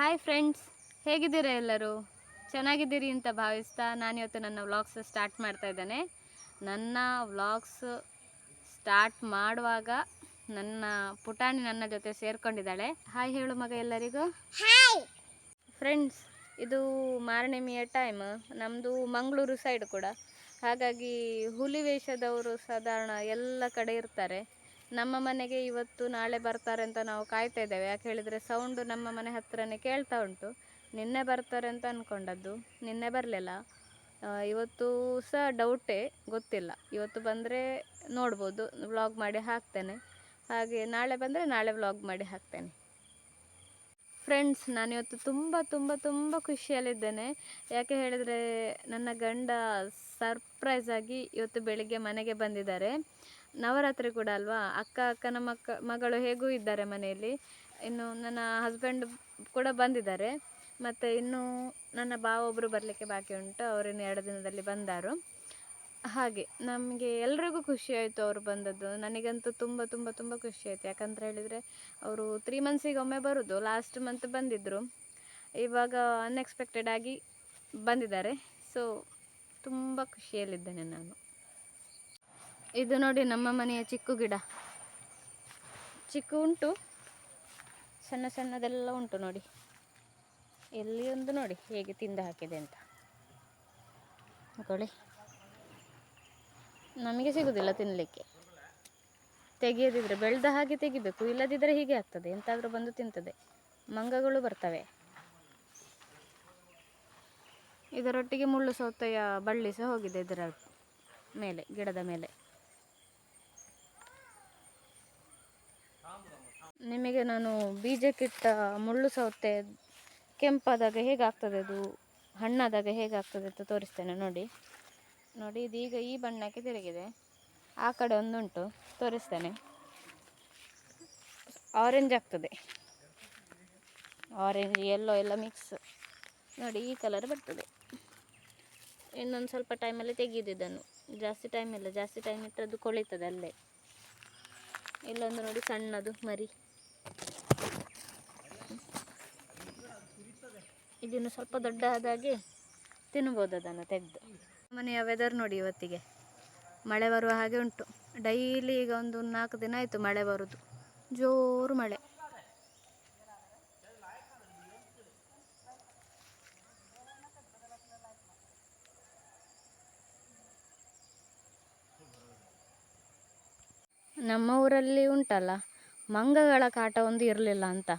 Hi friends ಹೇಗಿದ್ದೀರಾ ಎಲ್ಲರೂ? ಚೆನ್ನಾಗಿದ್ದೀರಿ ಅಂತ ಭಾವಿಸ್ತಾ ನಾನಿವತ್ತು ನನ್ನ ವ್ಲಾಗ್ಸ್ ಸ್ಟಾರ್ಟ್ ಮಾಡ್ತಾ ಇದ್ದೇನೆ. ನನ್ನ ವ್ಲಾಗ್ಸ್ ಸ್ಟಾರ್ಟ್ ಮಾಡುವಾಗ ನನ್ನ ಪುಟಾಣಿ ನನ್ನ ಜೊತೆ ಸೇರ್ಕೊಂಡಿದ್ದಾಳೆ. ಹಾಯ್ ಹೇಳು ಮಗ ಎಲ್ಲರಿಗೂ. ಫ್ರೆಂಡ್ಸ್ ಇದು ಮಾರನೇಮಿಯ ಟೈಮ್ ನಮ್ಮದು ಮಂಗಳೂರು ಸೈಡ್ ಕೂಡ. ಹಾಗಾಗಿ ಹುಲಿ ವೇಷದವರು ಸಾಧಾರಣ ಎಲ್ಲ ಕಡೆ ಇರ್ತಾರೆ. ನಮ್ಮ ಮನೆಗೆ ಇವತ್ತು ನಾಳೆ ಬರ್ತಾರೆ ಅಂತ ನಾವು ಕಾಯ್ತಾ ಇದ್ದೇವೆ. ಯಾಕೆ ಹೇಳಿದರೆ ಸೌಂಡು ನಮ್ಮ ಮನೆ ಹತ್ತಿರನೇ ಕೇಳ್ತಾ ಉಂಟು. ನಿನ್ನೆ ಬರ್ತಾರೆ ಅಂತ ಅಂದ್ಕೊಂಡದ್ದು ನಿನ್ನೆ ಬರಲಿಲ್ಲ. ಇವತ್ತು ಸಹ ಡೌಟೇ ಗೊತ್ತಿಲ್ಲ. ಇವತ್ತು ಬಂದರೆ ನೋಡ್ಬೋದು. ವ್ಲಾಗ್ ಮಾಡಿ ಹಾಕ್ತೇನೆ. ಹಾಗೆ ನಾಳೆ ಬಂದರೆ ನಾಳೆ ವ್ಲಾಗ್ ಮಾಡಿ ಹಾಕ್ತೇನೆ. ಫ್ರೆಂಡ್ಸ್ ನಾನಿವತ್ತು ತುಂಬ ತುಂಬ ತುಂಬ ಖುಷಿಯಲ್ಲಿದ್ದೇನೆ. ಯಾಕೆ ಹೇಳಿದರೆ ನನ್ನ ಗಂಡ ಸರ್ಪ್ರೈಸ್ ಆಗಿ ಇವತ್ತು ಬೆಳಿಗ್ಗೆ ಮನೆಗೆ ಬಂದಿದ್ದಾರೆ. ನವರಾತ್ರಿ ಕೂಡ ಅಲ್ವಾ? ಅಕ್ಕ, ಅಕ್ಕನ ಮಕ್ಕ, ಮಗಳು ಹೇಗೂ ಇದ್ದಾರೆ ಮನೆಯಲ್ಲಿ? ಇನ್ನು ನನ್ನ ಹಸ್ಬೆಂಡ್ ಕೂಡ ಬಂದಿದ್ದಾರೆ. ಮತ್ತು ಇನ್ನೂ ನನ್ನ ಭಾವ ಒಬ್ಬರು ಬರಲಿಕ್ಕೆ ಬಾಕಿ ಉಂಟು. ಅವರಿನ್ನು ಎರಡು ದಿನದಲ್ಲಿ ಬಂದರು. ಹಾಗೆ, ನಮಗೆ ಎಲ್ರಿಗೂ ಖುಷಿ ಆಯಿತು ಅವರು ಬಂದದ್ದು. ನನಗಂತೂ ತುಂಬ ತುಂಬ ತುಂಬ ಖುಷಿ ಆಯಿತು. ಯಾಕಂತ ಹೇಳಿದರೆ, ಅವರು ತ್ರೀ ಮಂತ್ಸಿಗೆ ಒಮ್ಮೆ ಬರೋದು. ಲಾಸ್ಟ್ ಮಂತ್ ಬಂದಿದ್ದರು ಇವಾಗ ಅನ್ಎಕ್ಸ್ಪೆಕ್ಟೆಡ್ ಆಗಿ ಬಂದಿದ್ದಾರೆ. ಸೊ ತುಂಬ ಖುಷಿಯಲ್ಲಿದ್ದೇನೆ ನಾನು. ಇದು ನೋಡಿ ನಮ್ಮ ಮನೆಯ ಚಿಕ್ಕು ಗಿಡ. ಚಿಕ್ಕು ಉಂಟು, ಸಣ್ಣ ಸಣ್ಣದೆಲ್ಲ ಉಂಟು ನೋಡಿ. ಎಲ್ಲಿ ಒಂದು ನೋಡಿ ಹೇಗೆ ತಿಂದು ಹಾಕಿದೆ ಅಂತ. ಕೊಳಿ ನಮಗೆ ಸಿಗುದಿಲ್ಲ ತಿನ್ನಲಿಕ್ಕೆ ತೆಗೆಯದಿದ್ರೆ, ಬೆಳೆದ ಹಾಗೆ ತೆಗಿಬೇಕು ಇಲ್ಲದಿದ್ದರೆ ಹೀಗೆ ಆಗ್ತದೆ, ಎಂತಾದರೂ ಬಂದು ತಿಂತದೆ. ಮಂಗಗಳು ಬರ್ತವೆ. ಇದರೊಟ್ಟಿಗೆ ಮುಳ್ಳು ಸೌತೆಯ ಬಳ್ಳಿ ಸಹ ಹೋಗಿದೆ ಇದರ ಮೇಲೆ, ಗಿಡದ ಮೇಲೆ. ನಿಮಗೆ ನಾನು ಬೀಜಕ್ಕಿಟ್ಟ ಮುಳ್ಳು ಸೌತೆ ಕೆಂಪಾದಾಗ ಹೇಗಾಗ್ತದೆ ಅದು? ಹಣ್ಣಾದಾಗ ಹೇಗಾಗ್ತದೆ ಅಂತ ತೋರಿಸ್ತೇನೆ ನೋಡಿ. ನೋಡಿ, ಇದೀಗ ಈ ಬಣ್ಣಕ್ಕೆ ತಿರುಗಿದೆ. ಆ ಕಡೆ ಒಂದುಂಟು, ತೋರಿಸ್ತೇನೆ. ಆರೆಂಜ್ ಆಗ್ತದೆ. ಆರೆಂಜ್ ಎಲ್ಲೋ ಎಲ್ಲ ಮಿಕ್ಸ್ ನೋಡಿ, ಈ ಕಲರ್ ಬರ್ತದೆ. ಇನ್ನೊಂದು ಸ್ವಲ್ಪ ಟೈಮಲ್ಲಿ ತೆಗೆಯೋದು ಇದನ್ನು. ಜಾಸ್ತಿ ಟೈಮ್ ಇಲ್ಲ, ಜಾಸ್ತಿ ಟೈಮ್ ಇಟ್ಟದ್ದು ಕೊಳಿತದೆ ಅಲ್ಲೇ. ಇಲ್ಲೊಂದು ನೋಡಿ ಸಣ್ಣದು ಮರಿ. ಇದನ್ನು ಸ್ವಲ್ಪ ದೊಡ್ಡ ಆದಾಗೆ ತಿನ್ಬೋದು ಅದನ್ನು ತೆಗೆದು. ಮನೆಯ ವೆದರ್ ನೋಡಿ ಇವತ್ತಿಗೆ. ಮಳೆ ಬರುವ ಹಾಗೆ ಉಂಟು. ಡೈಲಿ ಈಗ ಒಂದು ನಾಲ್ಕು ದಿನ ಆಯಿತು ಮಳೆ ಬರೋದು. ಜೋರು ಮಳೆ. ನಮ್ಮ ಊರಲ್ಲಿ ಉಂಟಲ್ಲ? ಮಂಗಗಳ ಕಾಟ ಒಂದು ಇರಲಿಲ್ಲ ಅಂತ.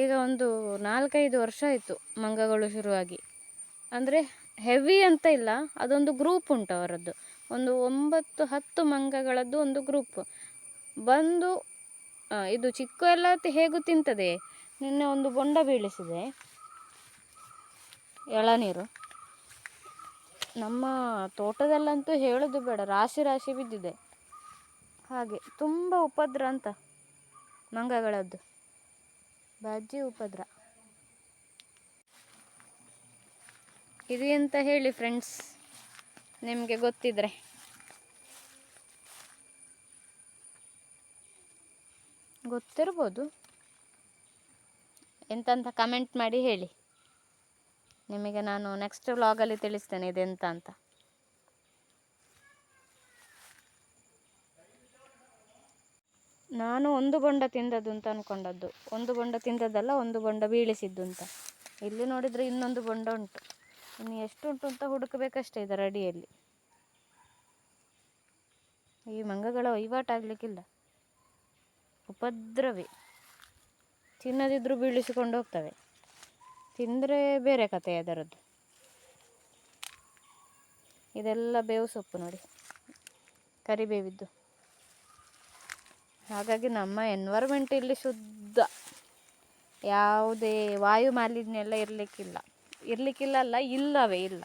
ಈಗ ಒಂದು ನಾಲ್ಕೈದು ವರ್ಷ ಆಯಿತು ಮಂಗಗಳು ಶುರುವಾಗಿ. ಅಂದರೆ ಹೆವಿ ಅಂತ ಇಲ್ಲ, ಅದೊಂದು ಗ್ರೂಪ್ ಉಂಟು ಅವರದ್ದು. ಒಂದು ಒಂಬತ್ತು, ಹತ್ತು ಮಂಗಗಳದ್ದು ಒಂದು ಗ್ರೂಪ್ ಬಂದು ಇದು ಚಿಕ್ಕ ಎಲ್ಲ ಹೇಗೂ ತಿಂತದೆ. ನಿನ್ನೆ ಒಂದು ಬೊಂಡ ಬೀಳಿಸಿದೆ. ಎಳನೀರು ನಮ್ಮ ತೋಟದಲ್ಲಂತೂ ಹೇಳೋದು ಬೇಡ, ರಾಶಿ ರಾಶಿ ಬಿದ್ದಿದೆ. ಹಾಗೆ, ತುಂಬ ಉಪದ್ರ ಅಂತ. ಮಂಗಗಳದ್ದು. ಬಾಜಿ ಉಪದ್ರ. ಇದು ಎಂತ ಹೇಳಿ ಫ್ರೆಂಡ್ಸ್ ನಿಮಗೆ ಗೊತ್ತಿದ್ರೆ. ಗೊತ್ತಿರ್ಬೋದು. ಎಂತಂತ ಕಮೆಂಟ್ ಮಾಡಿ ಹೇಳಿ. ನಿಮಗೆ ನಾನು ನೆಕ್ಸ್ಟ್ ವ್ಲಾಗಲ್ಲಿ ತಿಳಿಸ್ತೇನೆ ಇದೆಂತ ಅಂತ. ನಾನು ಒಂದು ಬೊಂಡ ತಿಂದದ್ದು ಅಂತ ಅಂದ್ಕೊಂಡದ್ದು ಒಂದು ಬೊಂಡ ತಿಂದದ್ದಲ್ಲ, ಒಂದು ಬೊಂಡ ಬೀಳಿಸಿದ್ದು ಅಂತ. ಇಲ್ಲಿ ನೋಡಿದರೆ ಇನ್ನೊಂದು ಬೊಂಡ ಉಂಟು. ಇನ್ನು ಎಷ್ಟು ಉಂಟು ಅಂತ ಹುಡುಕಬೇಕಷ್ಟೇ ಇದರ ಅಡಿಯಲ್ಲಿ ಈ ಮಂಗಗಳ ವಹಿವಾಟಾಗಲಿಕ್ಕಿಲ್ಲ ಉಪದ್ರವೇ. ತಿನ್ನದಿದ್ದರೂ ಬೀಳಿಸಿಕೊಂಡು ಹೋಗ್ತವೆ. ತಿಂದರೆ ಬೇರೆ ಕತೆ ಅದರದ್ದು. ಇದೆಲ್ಲ ಬೇವು ಸೊಪ್ಪು ನೋಡಿ. ಕರಿಬೇವಿದ್ದು. ಹಾಗಾಗಿ ನಮ್ಮ ಎನ್ವೈರ್ಮೆಂಟ್ ಇಲ್ಲಿ ಶುದ್ಧ. ಯಾವುದೇ ವಾಯು ಮಾಲಿನ್ಯ ಎಲ್ಲ ಇರಲಿಕ್ಕಿಲ್ಲ. ಇರಲಿಕ್ಕಿಲ್ಲ ಅಲ್ಲ ಇಲ್ಲವೇ ಇಲ್ಲ.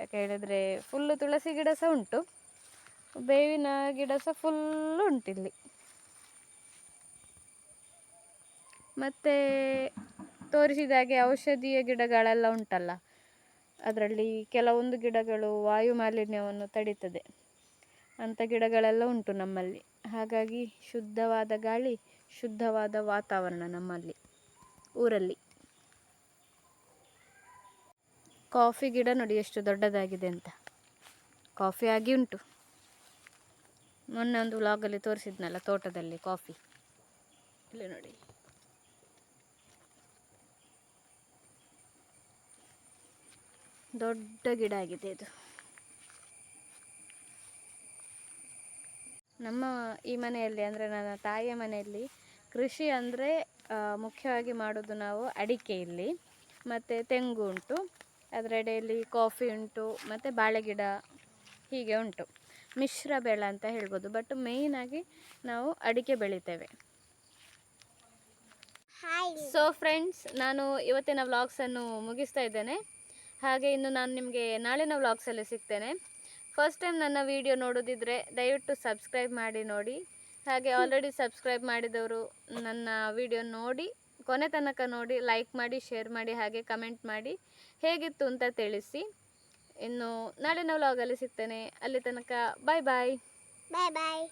ಯಾಕೆ ಹೇಳಿದರೆ ಫುಲ್ಲು ತುಳಸಿ ಗಿಡ ಸಹ ಉಂಟು. ಬೇವಿನ ಗಿಡ ಸಹ ಫುಲ್ಲು ಇಲ್ಲಿ. ಮತ್ತು ತೋರಿಸಿದ ಹಾಗೆ ಔಷಧೀಯ ಗಿಡಗಳೆಲ್ಲ ಉಂಟಲ್ಲ. ಅದರಲ್ಲಿ ಕೆಲವೊಂದು ಗಿಡಗಳು ವಾಯು ಮಾಲಿನ್ಯವನ್ನು ತಡೀತದೆ. ಅಂಥ ಗಿಡಗಳೆಲ್ಲ ಉಂಟು ನಮ್ಮಲ್ಲಿ. ಹಾಗಾಗಿ ಶುದ್ಧವಾದ ಗಾಳಿ, ಶುದ್ಧವಾದ ವಾತಾವರಣ ನಮ್ಮಲ್ಲಿ, ಊರಲ್ಲಿ. ಕಾಫಿ ಗಿಡ ನೋಡಿ ಎಷ್ಟು ದೊಡ್ಡದಾಗಿದೆ ಅಂತ. ಕಾಫಿ ಆಗಿ ಉಂಟು. ಮೊನ್ನೆ ಒಂದು ವ್ಲಾಗಲ್ಲಿ ತೋರಿಸಿದ್ನಲ್ಲ ತೋಟದಲ್ಲಿ ಕಾಫಿ. ಇಲ್ಲಿ ನೋಡಿ. ದೊಡ್ಡ ಗಿಡ ಆಗಿದೆ ಇದು. ನಮ್ಮ ಈ ಮನೆಯಲ್ಲಿ ಅಂದರೆ ನನ್ನ ತಾಯಿಯ ಮನೆಯಲ್ಲಿ ಕೃಷಿ ಅಂದರೆ ಮುಖ್ಯವಾಗಿ ಮಾಡೋದು ನಾವು ಅಡಿಕೆ ಇಲ್ಲಿ ಮತ್ತು ತೆಂಗು ಉಂಟು ಅದರಡೆಯಲ್ಲಿ ಕಾಫಿ ಉಂಟು ಮತ್ತು ಬಾಳೆ ಗಿಡ ಹೀಗೆ ಉಂಟು. ಮಿಶ್ರ ಬೆಳೆ ಅಂತ ಹೇಳ್ಬೋದು ಬಟ್ ಮೇಯ್ನಾಗಿ ನಾವು ಅಡಿಕೆ ಬೆಳಿತೇವೆ. ಸೊ ಫ್ರೆಂಡ್ಸ್ ನಾನು ಇವತ್ತಿನ ವ್ಲಾಗ್ಸನ್ನು ಮುಗಿಸ್ತಾ ಇದ್ದೇನೆ. ಹಾಗೆ ಇನ್ನು ನಾನು ನಿಮಗೆ ನಾಳಿನ ವ್ಲಾಗ್ಸಲ್ಲಿ ಸಿಗ್ತೇನೆ. ಫಸ್ಟ್ ಟೈಮ್ ನನ್ನ ವಿಡಿಯೋ ನೋಡೋದಿದ್ರೆ ದಯವಿಟ್ಟು ಸಬ್ಸ್ಕ್ರೈಬ್ ಮಾಡಿ ನೋಡಿ. ಹಾಗೆ ಆಲ್ರೆಡಿ ಸಬ್ಸ್ಕ್ರೈಬ್ ಮಾಡಿದವರು ನನ್ನ ವಿಡಿಯೋ ನೋಡಿ, ಕೊನೆ ತನಕ ನೋಡಿ ಲೈಕ್ ಮಾಡಿ ಶೇರ್ ಮಾಡಿ, ಹಾಗೆ ಕಮೆಂಟ್ ಮಾಡಿ. ಹೇಗಿತ್ತು ಅಂತ ತಿಳಿಸಿ. ಇನ್ನು ನಾಳಿನ ವ್ಲಾಗಲ್ಲಿ ಸಿಗ್ತೇನೆ. ಅಲ್ಲಿ ತನಕ ಬಾಯ್ ಬಾಯ್ ಬಾಯ್ ಬಾಯ್